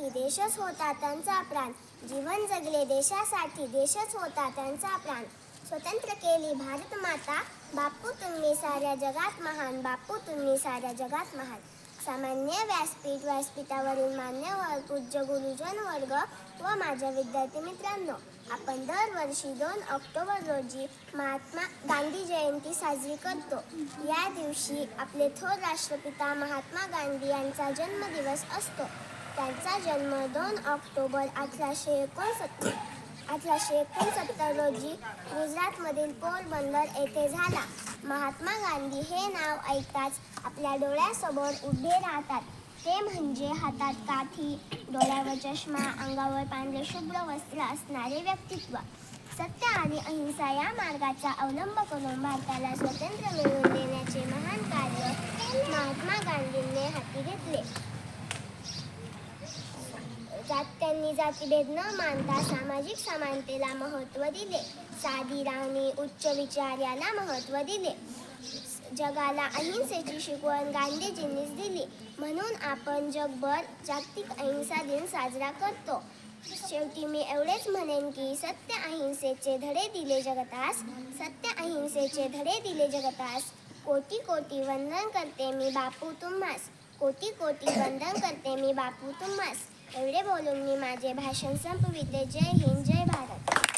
देशासाठी देशच होता त्यांचा प्राण. जीवन जगले देशासाठी देशच होता त्यांचा प्राण. स्वतंत्र केली भारत माता. बापू तुम्ही साऱ्या जगात महान. बापू तुम्ही साऱ्या जगात महान. सामान्य व्यासपीठ व्यासपीठावरील मान्यवर पूज्य गुरुजन वर्ग व माझ्या विद्यार्थी मित्रांनो आपण दरवर्षी दोन ऑक्टोबर रोजी महात्मा गांधी जयंती साजरी करतो. या दिवशी आपले थोर राष्ट्रपिता महात्मा गांधी यांचा जन्मदिवस असतो. त्यांचा जन्म दोन ऑक्टोबर अठराशे एकोणसत्तर अठराशे एकोणसत्तर रोजी गुजरातमधील पोरबंदर येथे झाला. महात्मा गांधी हे नाव ऐकताच आपल्या डोळ्यासमोर उभे राहतात. ते म्हणजे हातात काठी डोळ्यावर चष्मा अंगावर पांढरे शुभ्र वस्त्र असणारे व्यक्तित्व. सत्य आणि अहिंसा या मार्गाचा अवलंब करून भारताला स्वातंत्र्य मिळवून देण्याचे महान कार्य महात्मा गांधींनी हाती घेतले. राज्यात त्यांनी जातीभेद न मानता सामाजिक समानतेला महत्त्व दिले. साधी राहणी उच्च विचार याला महत्त्व दिले. जगाला अहिंसेची शिकवण गांधीजींनीच दिली. म्हणून आपण जगभर जागतिक अहिंसा दिन साजरा करतो. शेवटी मी एवढेच म्हणेन की सत्य अहिंसेचे धडे दिले जगतास सत्य अहिंसेचे धडे दिले जगतास. कोटी कोटी वंदन करते मी बापू तुम्हास. कोटी कोटी वंदन करते मी बापू तुम्हास. एवढे बोलून मी माझे भाषण संपविते. जय हिंद जय भारत.